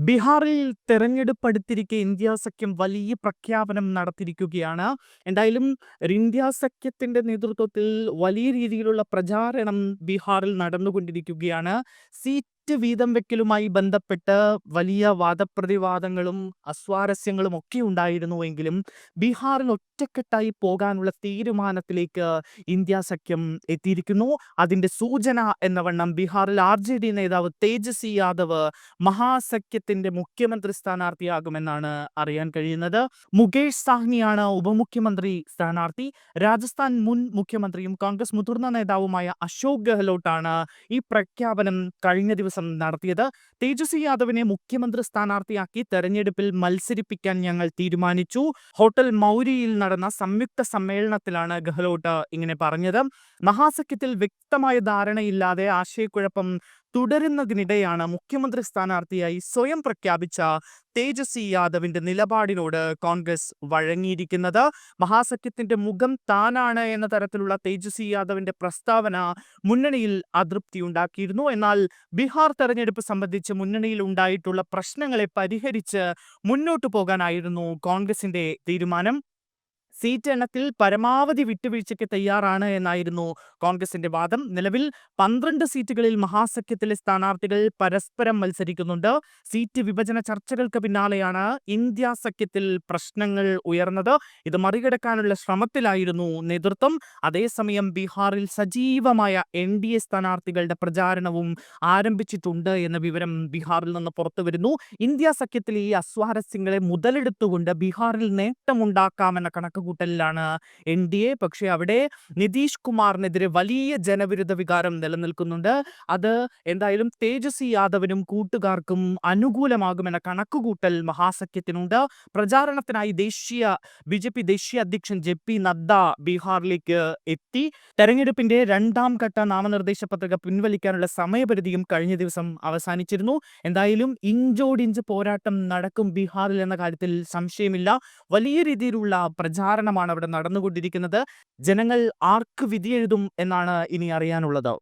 ബീഹാറിൽ തെരഞ്ഞെടുപ്പ് അടുത്തിരിക്കെ ഇന്ത്യ സഖ്യം വലിയ പ്രഖ്യാപനം നടത്തിയിരിക്കുകയാണ്. എന്തായാലും ഇന്ത്യ സഖ്യത്തിന്റെ നേതൃത്വത്തിൽ വലിയ രീതിയിലുള്ള പ്രചാരണം ബീഹാറിൽ നടന്നുകൊണ്ടിരിക്കുകയാണ്. സീറ്റ് വീതം വെക്കലുമായി ബന്ധപ്പെട്ട് വലിയ വാദപ്രതിവാദങ്ങളും അസ്വാരസ്യങ്ങളും ഒക്കെ ഉണ്ടായിരുന്നുവെങ്കിലും ബീഹാറിൽ ഒറ്റക്കെട്ടായി പോകാനുള്ള തീരുമാനത്തിലേക്ക് ഇന്ത്യ സഖ്യം എത്തിയിരിക്കുന്നു. അതിന്റെ സൂചന എന്ന വണ്ണം ബീഹാറിൽ ആർ ജെ ഡി നേതാവ് തേജസ്വി യാദവ് മഹാസഖ്യത്തിന്റെ മുഖ്യമന്ത്രി സ്ഥാനാർത്ഥിയാകുമെന്നാണ് അറിയാൻ കഴിയുന്നത്. മുകേഷ് സാഹ്നിയാണ് ഉപമുഖ്യമന്ത്രി സ്ഥാനാർത്ഥി. രാജസ്ഥാൻ മുൻ മുഖ്യമന്ത്രിയും കോൺഗ്രസ് മുതിർന്ന നേതാവുമായ അശോക് ഗെഹ്ലോട്ടാണ് ഈ പ്രഖ്യാപനം കഴിഞ്ഞ ദിവസം നടത്തിയത്. തേജസ്വി യാദവിനെ മുഖ്യമന്ത്രി സ്ഥാനാർത്ഥിയാക്കി തെരഞ്ഞെടുപ്പിൽ മത്സരിപ്പിക്കാൻ ഞങ്ങൾ തീരുമാനിച്ചു. ഹോട്ടൽ മൗര്യയിൽ നടന്ന സംയുക്ത സമ്മേളനത്തിലാണ് ഗെഹ്ലോട്ട് ഇങ്ങനെ പറഞ്ഞത്. മഹാസഖ്യത്തിൽ വ്യക്തമായ ധാരണയില്ലാതെ ആശയക്കുഴപ്പം തുടരുന്നതിനിടെയാണ് മുഖ്യമന്ത്രി സ്ഥാനാർത്ഥിയായി സ്വയം പ്രഖ്യാപിച്ച തേജസ്വി യാദവിന്റെ നിലപാടിനോട് കോൺഗ്രസ് വഴങ്ങിയിരിക്കുന്നത്. മഹാസഖ്യത്തിന്റെ മുഖം താനാണ് എന്ന തരത്തിലുള്ള തേജസ്വി യാദവിന്റെ പ്രസ്താവന മുന്നണിയിൽ അതൃപ്തി ഉണ്ടാക്കിയിരുന്നു എന്നാൽ ബീഹാർ തെരഞ്ഞെടുപ്പ് സംബന്ധിച്ച് മുന്നണിയിൽ ഉണ്ടായിട്ടുള്ള പ്രശ്നങ്ങളെ പരിഹരിച്ച് മുന്നോട്ടു പോകാനായിരുന്നു കോൺഗ്രസിന്റെ തീരുമാനം. സീറ്റ് എണ്ണത്തിൽ പരമാവധി വിട്ടുവീഴ്ചയ്ക്ക് തയ്യാറാണ് എന്നായിരുന്നു കോൺഗ്രസിന്റെ വാദം. നിലവിൽ പന്ത്രണ്ട് സീറ്റുകളിൽ മഹാസഖ്യത്തിലെ സ്ഥാനാർത്ഥികൾ പരസ്പരം മത്സരിക്കുന്നുണ്ട്. സീറ്റ് വിഭജന ചർച്ചകൾക്ക് പിന്നാലെയാണ് ഇന്ത്യ സഖ്യത്തിൽ പ്രശ്നങ്ങൾ ഉയർന്നത്. ഇത് മറികടക്കാനുള്ള ശ്രമത്തിലായിരുന്നു നേതൃത്വം. അതേസമയം ബീഹാറിൽ സജീവമായ എൻ ഡി എ സ്ഥാനാർത്ഥികളുടെ പ്രചാരണവും ആരംഭിച്ചിട്ടുണ്ട് എന്ന വിവരം ബീഹാറിൽ നിന്ന് പുറത്തു വരുന്നു ഇന്ത്യ സഖ്യത്തിൽ ഈ അസ്വാരസ്യങ്ങളെ മുതലെടുത്തുകൊണ്ട് ബീഹാറിൽ നേട്ടമുണ്ടാക്കാമെന്ന കണക്കുകൂട്ടലിലാണ് എൻ ഡി എ. പക്ഷേ അവിടെ നിതീഷ് കുമാറിനെതിരെ വലിയ ജനവിരുദ്ധ വികാരം നിലനിൽക്കുന്നുണ്ട്. അത് എന്തായാലും തേജസ്വി യാദവിനും കൂട്ടുകാർക്കും അനുകൂലമാകുമെന്ന കണക്കുകൂട്ടൽ മഹാസഖ്യത്തിനുണ്ട്. പ്രചാരണത്തിനായി ദേശീയ ബി ജെ പി ദേശീയ അധ്യക്ഷൻ ജെ പി നദ്ദ ബീഹാറിലേക്ക് എത്തി. തെരഞ്ഞെടുപ്പിന്റെ രണ്ടാം ഘട്ട നാമനിർദ്ദേശ പത്രിക പിൻവലിക്കാനുള്ള സമയപരിധിയും കഴിഞ്ഞ ദിവസം അവസാനിച്ചിരുന്നു. എന്തായാലും ഇഞ്ചോടിഞ്ച് പോരാട്ടം നടക്കും ബീഹാറിൽ എന്ന കാര്യത്തിൽ സംശയമില്ല. വലിയ രീതിയിലുള്ള പ്രചാരണമാണ് അവിടെ നടന്നുകൊണ്ടിരിക്കുന്നത്. ജനങ്ങൾ ആർക്ക് വിധിയെഴുതും എന്നാണ് ഇനി അറിയാനുള്ളത്.